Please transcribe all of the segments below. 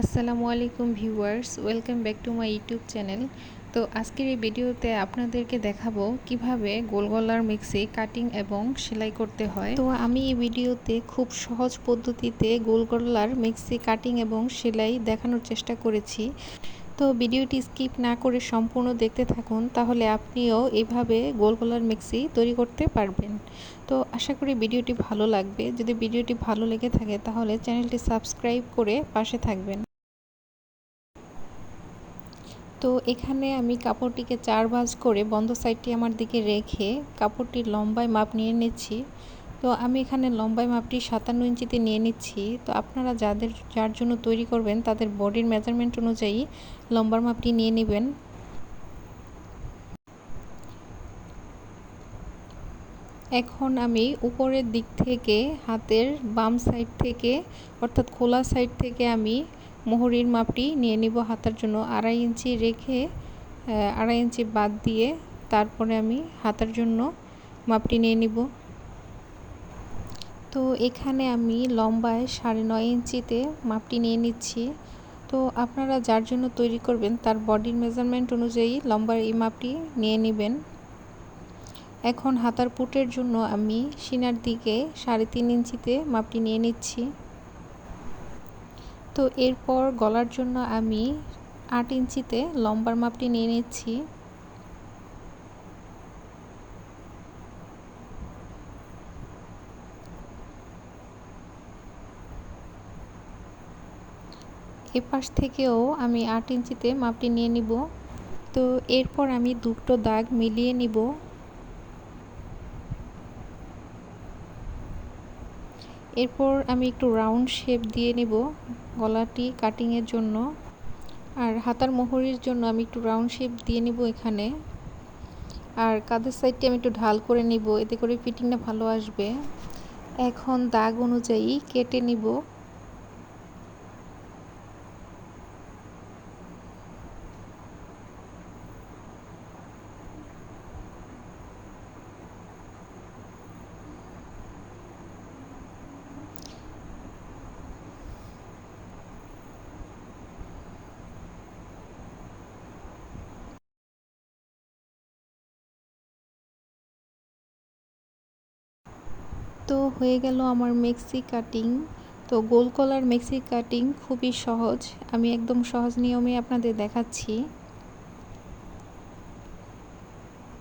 আসসালামু আলাইকুম viewers, welcome back to my YouTube channel. তো আজকের এই ভিডিওতে আপনাদেরকে দেখাবো কীভাবে গোল গলার মিক্সি কাটিং এবং সেলাই করতে হয়। তো আমি এই ভিডিওতে খুব সহজ পদ্ধতিতে গোল গলার মিক্সি কাটিং এবং সেলাই দেখানোর চেষ্টা করেছি। তো ভিডিওটি স্কিপ না করে সম্পূর্ণ দেখতে থাকুন, তাহলে আপনিও এভাবে গোল গলার মিক্সি তৈরি করতে পারবেন। তো আশা করি ভিডিওটি ভালো লাগবে। যদি ভিডিওটি ভালো লেগে থাকে তাহলে চ্যানেলটি সাবস্ক্রাইব করে পাশে থাকবেন। তো এখানে আমি কাপড়টিকে চার ভাঁজ করে বন্ধ সাইডটি আমার দিকে রেখে কাপড়টির লম্বায় মাপ নিয়ে নিচ্ছি। তো আমি এখানে লম্বায় মাপটি সাতান্ন ইঞ্চিতে নিয়ে নিচ্ছি। তো আপনারা যাদের, যার জন্য তৈরি করবেন তাদের বডির মেজারমেন্ট অনুযায়ী লম্বার মাপটি নিয়ে নেবেন। এখন আমি উপরের দিক থেকে, হাতের বাম সাইড থেকে, অর্থাৎ খোলা সাইড থেকে আমি মোহরির মাপটি নিয়ে নিব হাতার জন্য। আড়াই ইঞ্চি রেখে আড়াই ইঞ্চি বাদ দিয়ে তারপরে আমি হাতার জন্য মাপটি নিয়ে নিব। তো এখানে আমি লম্বায় সাড়ে নয় ইঞ্চিতে মাপটি নিয়ে নিচ্ছি। তো আপনারা যার জন্য তৈরি করবেন, তার বডির মেজারমেন্ট অনুযায়ী লম্বার এই মাপটি নিয়ে নেবেন। এখন হাতার পুটের জন্য আমি সিনার দিকে সাড়ে তিন ইঞ্চিতে মাপটি নিয়ে নিচ্ছি। তো এরপর গলার জন্য আমি আট ইঞ্চিতে লম্বার মাপটি নিয়ে নিচ্ছি। এপাশ থেকেও আমি আট ইঞ্চিতে মাপটি নিয়ে নিব। তো এরপর আমি দুটো দাগ মিলিয়ে নিব। এরপর আমি একটু রাউন্ড শেপ দিয়ে নেব গলাটি কাটিংয়ের জন্য। আর হাতার মোহরির জন্য আমি একটু রাউন্ড শেপ দিয়ে নেব এখানে। আর কাঁধের সাইডটি আমি একটু ঢাল করে নিব, এতে করে ফিটিংটা ভালো আসবে। এখন দাগ অনুযায়ী কেটে নিব। তো হয়ে গেল আমার মেক্সি কাটিং। তো গোল কলার মেক্সি কাটিং খুবই সহজ। আমি একদম সহজ নিয়মে আপনাদের দেখাচ্ছি।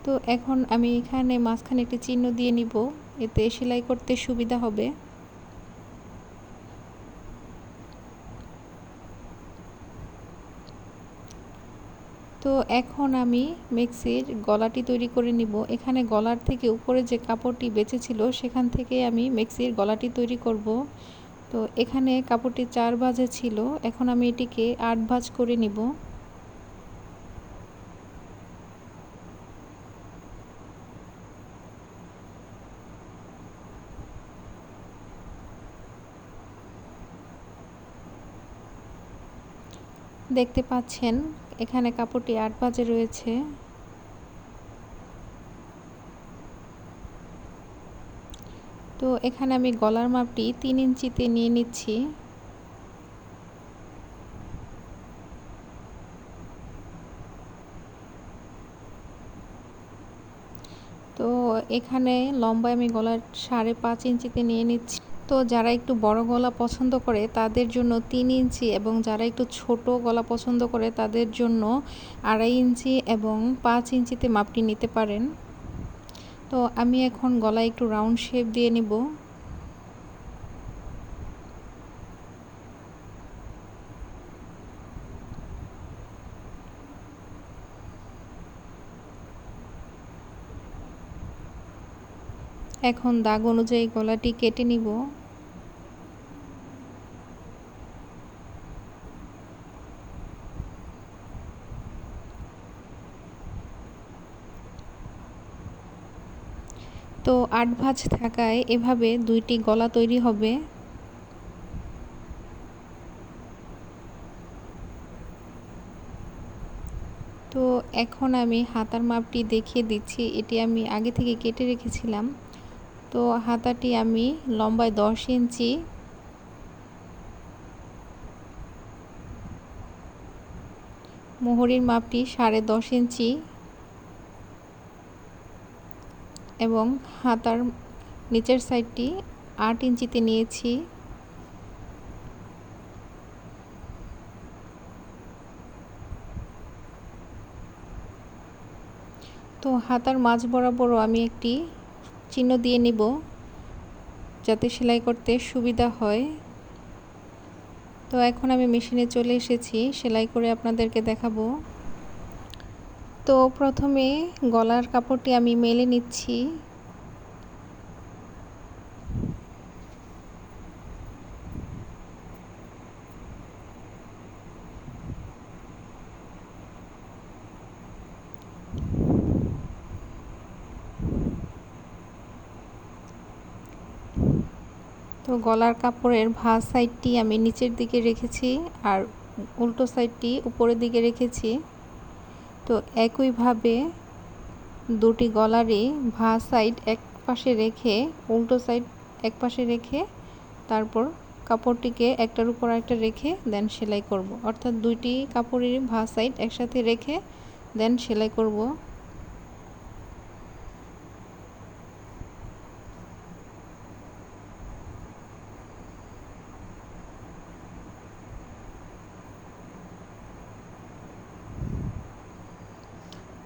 তো এখন আমি এখানে মাঝখানে একটি চিহ্ন দিয়ে নিব। এতে সেলাই করতে সুবিধা হবে। তো এখন আমি মিক্সির গলাটি তৈরি করে নিব। এখানে গলার থেকে উপরে যে কাপড়টি বেঁচেছিল, সেখান থেকে আমি মিক্সির গলাটি তৈরি করব। তো এখানে কাপড়টি চার ভাজে ছিল, এখন আমি এটিকে আট ভাজ করে নিব। দেখতে পাচ্ছেন এখানে কাপড়টি আট বাজে রয়েছে। তো এখানে আমি গলার মাপটি তিন ইঞ্চিতে নিয়ে নিচ্ছি। তো এখানে লম্বায় আমি গলার সাড়ে পাঁচ ইঞ্চিতে নিয়ে নিচ্ছি। তো যারা একটু বড় গলা পছন্দ করে তাদের জন্য তিন ইঞ্চি এবং যারা একটু ছোট গলা পছন্দ করে তাদের জন্য আড়াই ইঞ্চি এবং পাঁচ ইঞ্চিতে মাপটি নিতে পারেন। তো আমি এখন গলায় একটু রাউন্ড শেপ দিয়ে নিব। এখন দাগ অনুযায়ী গলাটি কেটে নিব। তো আট ভাঁজ থাকায় এভাবে দুইটি গলা তৈরি হবে। তো এখন আমি হাতার মাপটি দেখিয়ে দিচ্ছি। এটি আমি আগে থেকে কেটে রেখেছিলাম। তো হাতাটি আমি লম্বায় দশ ইঞ্চি। মোহরির মাপটি সাড়ে দশ ইঞ্চি। এবং হাতার নিচের সাইডটি আট ইঞ্চিতে নিয়েছি। তো হাতার মাঝ বরাবরও আমি একটি চিহ্ন দিয়ে নিব যাতে সেলাই করতে সুবিধা হয়। তো এখন আমি মেশিনে চলে এসেছি, সেলাই করে আপনাদেরকে দেখাবো। তো প্রথমে গলার কাপড়টি আমি মেলে নিচ্ছি। তো গলার কাপড়ের ভাঁজ সাইডটি আমি নিচের দিকে রেখেছি আর উল্টো সাইডটি উপরের দিকে রেখেছি। তো একইভাবে দুটি গলারই ভা সাইড এক পাশে রেখে, উল্টো সাইড এক পাশে রেখে, তারপর কাপড়টিকে একটার উপর একটা রেখে দেন সেলাই করব। অর্থাৎ দুইটি কাপড়ের ভা সাইড একসাথে রেখে দেন সেলাই করব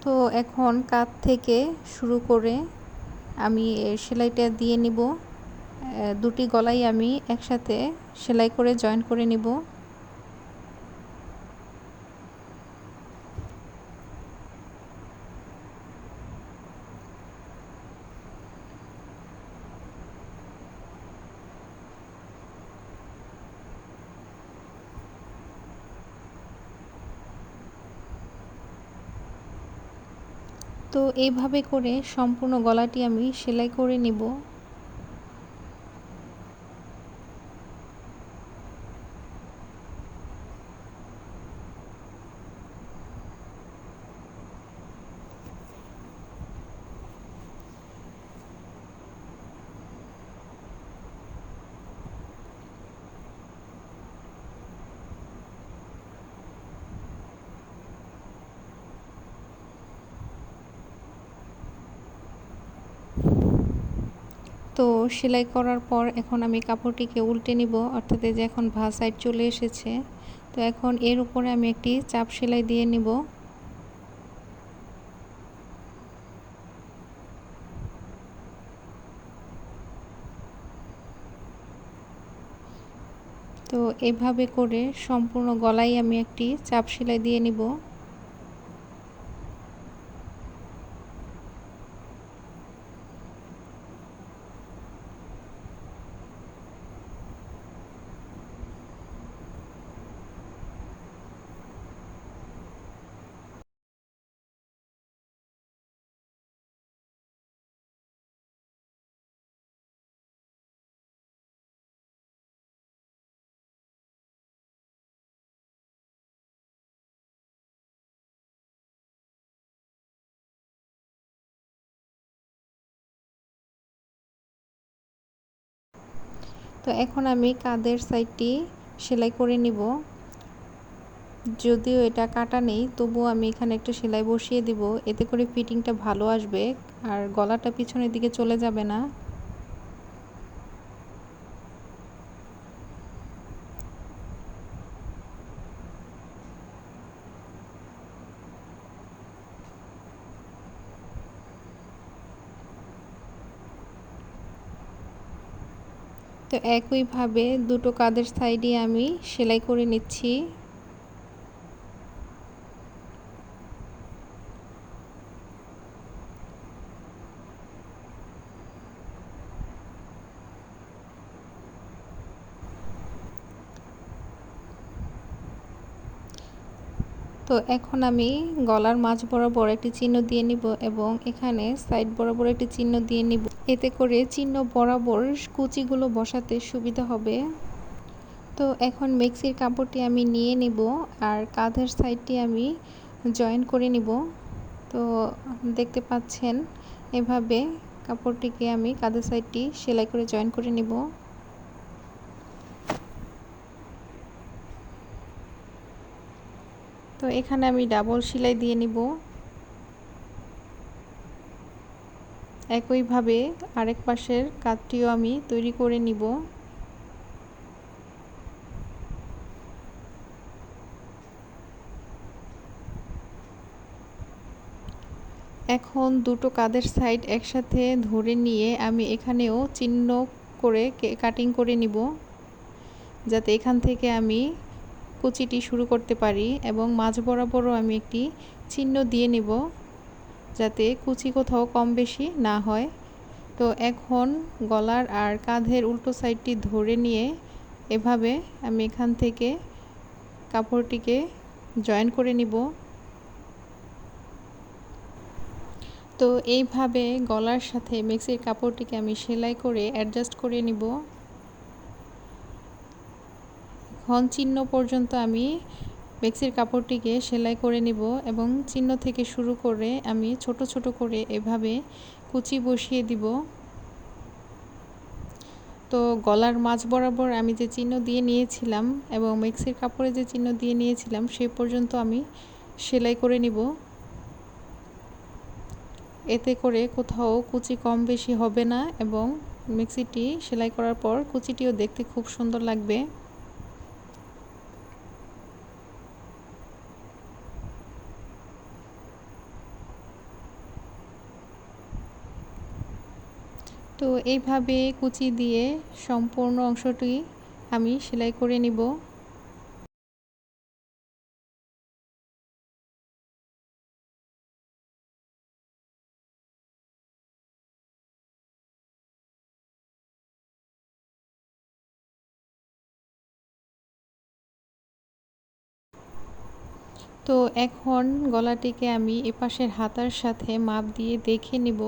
তো এখন কাত থেকে শুরু করে আমি সেলাইটা দিয়ে নিব। দুটি গলাই আমি একসাথে সেলাই করে জয়েন করে নিব। এইভাবে করে সম্পূর্ণ গলাটি আমি সেলাই করে নিব। তো সেলাই করার পর এখন আমি কাপড়টিকে উল্টে নিব, অর্থাৎ যে এখন ভা সাইড চলে এসেছে। তো এখন এর উপরে আমি একটি চাপ সেলাই দিয়ে নিব। তো এভাবে করে সম্পূর্ণ গলায় আমি একটি চাপ সেলাই দিয়ে নিব। তো এখন আমি কাঁধের সাইডটি সেলাই করে নিব? যদিও এটা কাটা নেই, তবুও আমি এখানে একটা সেলাই বসিয়ে দিব। এতে করে ফিটিংটা ভালো আসবে, আর গলাটা পিছনের দিকে চলে যাবে না। তো একইভাবে দুটো কাঁধের সাইডে আমি সেলাই করে নিচ্ছি। তো এখন আমি গলার মাঝ বরাবর একটি চিহ্ন দিয়ে নিব এবং এখানে সাইড বরাবর একটি চিহ্ন দিয়ে নিব। এতে করে চিহ্ন বরাবর কুচিগুলো বসাতে সুবিধা হবে। তো এখন মিক্সির কাপড়টি আমি নিয়ে নিব আর কাঁধের সাইডটি আমি জয়েন করে নিব। তো দেখতে পাচ্ছেন, এভাবে কাপড়টিকে আমি কাঁধের সাইডটি সেলাই করে জয়েন করে নিব। তো এখানে আমি ডাবল সেলাই দিয়ে নিব। একইভাবে আরেক পাশের কাজটিও আমি তৈরি করে নিব। এখন দুটো কাদের সাইড একসাথে ধরে নিয়ে আমি এখানেও চিহ্ন করে কাটিং করে নিব, যাতে এখান থেকে আমি কুচিটি শুরু করতে পারি এবং মাঝ বরাবরও আমি একটি চিহ্ন দিয়ে নেব যাতে কুচি কোথাও কম বেশি না হয়। তো এখন গলার আর কাঁধের উল্টো সাইডটি ধরে নিয়ে এভাবে আমি এখান থেকে কাপড়টিকে জয়েন করে নিব। তো এইভাবে গলার সাথে মিক্সির কাপড়টিকে আমি সেলাই করে অ্যাডজাস্ট করে নিব। এখন চিহ্ন পর্যন্ত আমি মিক্সির কাপড়টিকে সেলাই করে নিব এবং চিহ্ন থেকে শুরু করে আমি ছোট ছোট করে এভাবে কুচি বসিয়ে দিব। তো গলার মাঝ বরাবর আমি যে চিহ্ন দিয়ে নিয়েছিলাম এবং মেক্সির কাপড়ে যে চিহ্ন দিয়ে নিয়েছিলাম সেই পর্যন্ত আমি সেলাই করে নিব। এতে করে কোথাও কুচি কম বেশি হবে না এবং মিক্সিটি সেলাই করার পর কুচিটিও দেখতে খুব সুন্দর লাগবে তো এইভাবে কুচি দিয়ে সম্পূর্ণ অংশটি আমি সেলাই করে নিব। তো এখন গলাটিকে আমি এপাশের হাতার সাথে মাপ দিয়ে দেখে নিব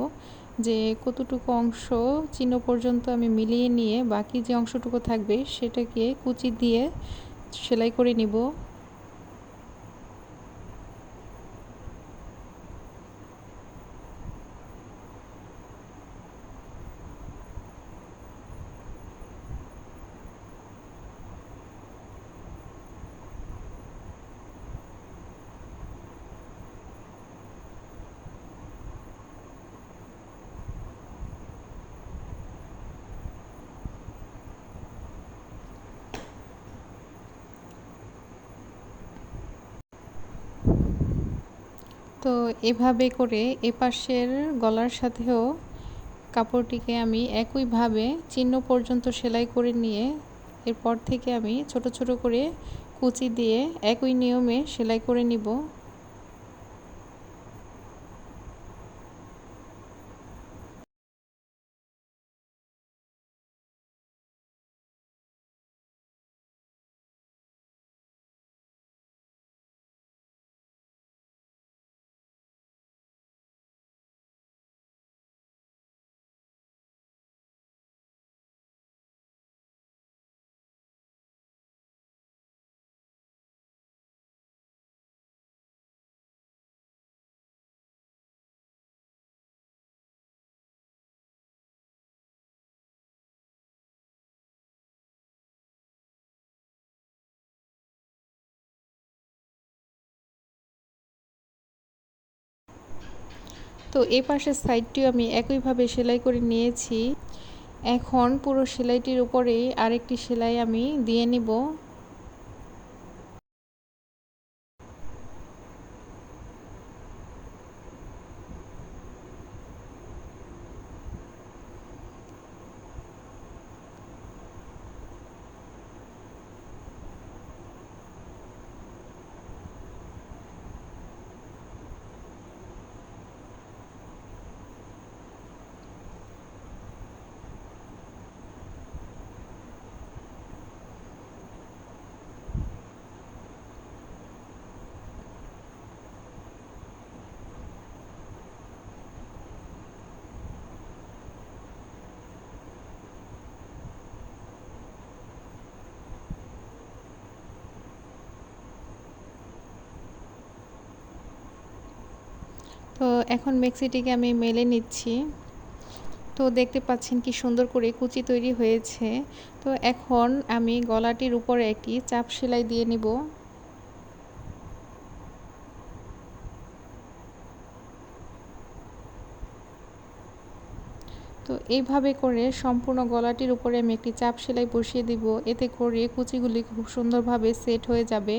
যে কতটুকু অংশ চিহ্ন পর্যন্ত আমি মিলিয়ে নিয়ে বাকি যে অংশটুকু থাকবে সেটাকে কুচি দিয়ে সেলাই করে নিব। তো এভাবে করে এপাশের গলার সাথেও কাপড়টিকে আমি একইভাবে চিহ্ন পর্যন্ত সেলাই করে নিয়ে এরপর থেকে আমি ছোট ছোট করে কুচি দিয়ে একই নিয়মে সেলাই করে নিব। তো এই পাশের সাইডটিও আমি একইভাবে সেলাই করে নিয়েছি। এখন পুরো সেলাইটির উপরেই আরেকটি সেলাই আমি দিয়ে নিব। তো এখন মেক্সিটিকে আমি মেলে নিচ্ছি। তো দেখতে পাচ্ছেন কি সুন্দর করে কুচি তৈরি হয়েছে। তো এখন আমি গলাটির উপরে একটি চাপ সেলাই দিয়ে নিব। তো এইভাবে করে সম্পূর্ণ গলাটির উপরে আমি একটি চাপ সেলাই বসিয়ে দিব। এতে করে কুচিগুলি খুব সুন্দরভাবে সেট হয়ে যাবে।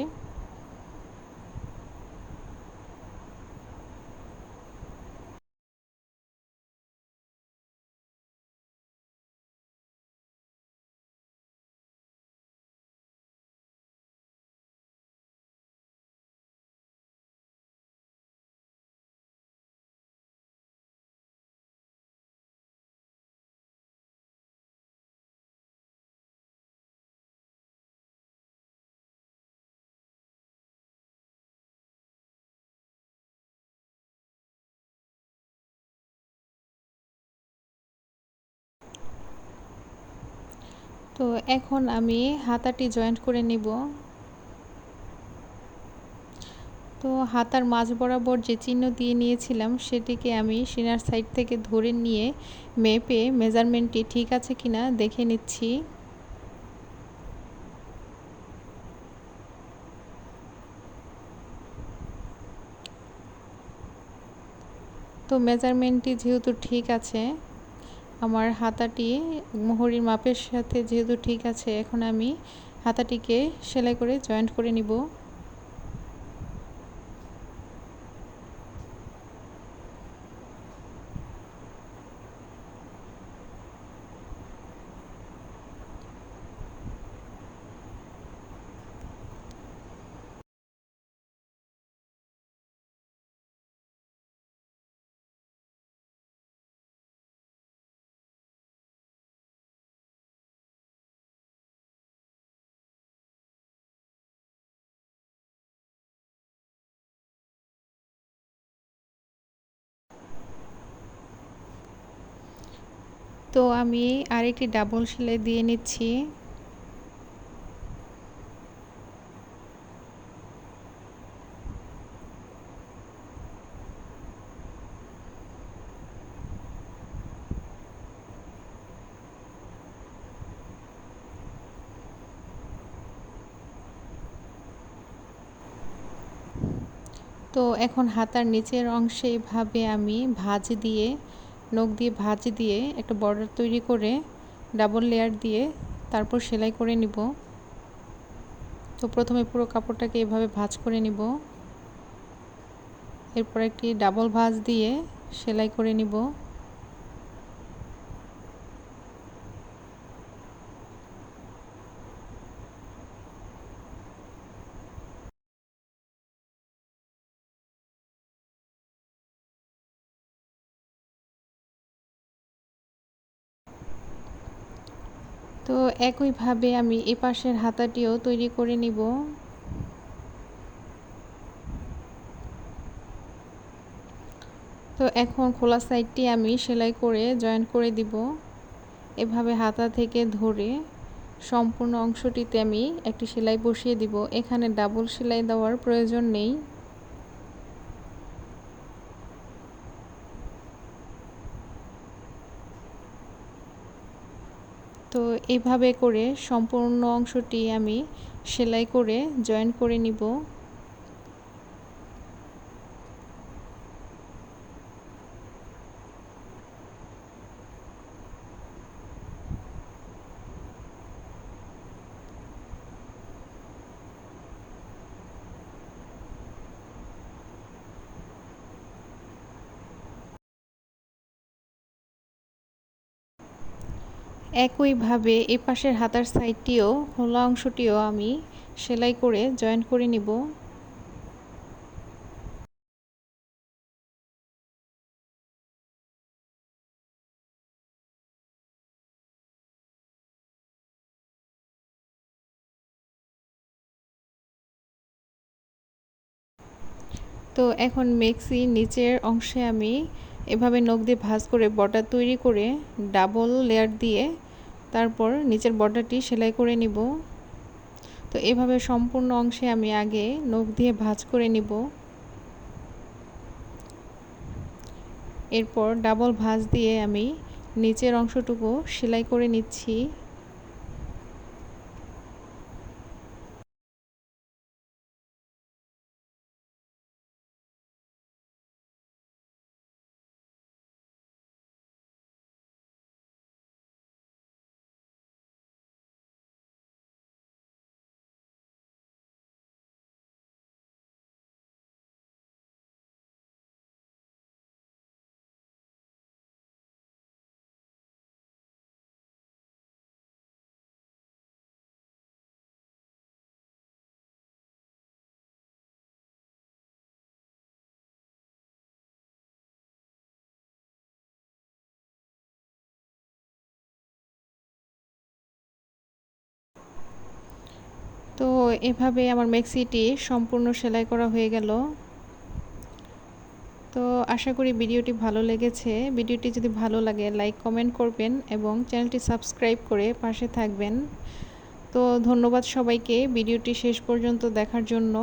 তো এখন আমি হাতাটি জয়েন্ট করে নিব। তো হাতার মাঝ বরাবর যে চিহ্ন দিয়ে নিয়েছিলাম, সেটিকে আমি সিনার সাইড থেকে ধরে নিয়ে মেপে মেজারমেন্টটি ঠিক আছে কিনা দেখে নিচ্ছি। তো মেজারমেন্টটি যেহেতু ঠিক আছে আমার হাতাটি মোহরির মাপের সাথে যেহেতু ঠিক আছে, এখন আমি হাতাটিকে সেলাই করে জয়েন্ট করে নিব। তো আমি আরেকটি ডাবল সেলাই দিয়ে নিচ্ছি। তো এখন হাতার নিচের অংশে এভাবে আমি ভাঁজ দিয়ে নখ দিয়ে ভাঁজ দিয়ে একটা বর্ডার তৈরি করে ডাবল লেয়ার দিয়ে তারপর সেলাই করে নিব। তো প্রথমে পুরো কাপড়টাকে এভাবে ভাঁজ করে নিব। এরপর একটি ডাবল ভাঁজ দিয়ে সেলাই করে নিব। তো একইভাবে আমি এ পাশের হাতাটিও তৈরি করে নিব। তো এখন খোলা সাইডটি আমি সেলাই করে জয়েন করে দিব। এভাবে হাতা থেকে ধরে সম্পূর্ণ অংশটিতে আমি একটি সেলাই বসিয়ে দিব। এখানে ডাবল সেলাই দেওয়ার প্রয়োজন নেই। তো এইভাবে করে সম্পূর্ণ অংশটি আমি সেলাই করে জয়েন করে নিব। একইভাবে এ পাশের হাতার সাইডটিও, খোলা অংশটিও আমি সেলাই করে জয়েন করে নিব। তো এখন মেক্সি নিচের অংশে আমি এভাবে নখ দিয়ে ভাঁজ করে বর্ডার তৈরি করে ডাবল লেয়ার দিয়ে তারপর নিচের বর্ডারটি সেলাই করে নিব। তো এভাবে সম্পূর্ণ অংশে আমি আগে নখ দিয়ে ভাঁজ করে নিব। এরপর ডাবল ভাঁজ দিয়ে আমি নিচের অংশটুকু সেলাই করে নিচ্ছি। তো এভাবে আমার মেক্সিটি সম্পূর্ণ সেলাই করা হয়ে গেল। তো আশা করি ভিডিওটি ভালো লেগেছে। ভিডিওটি যদি ভালো লাগে, লাইক, কমেন্ট করবেন এবং চ্যানেলটি সাবস্ক্রাইব করে পাশে থাকবেন। তো ধন্যবাদ সবাইকে। ভিডিওটি শেষ পর্যন্ত দেখার জন্য।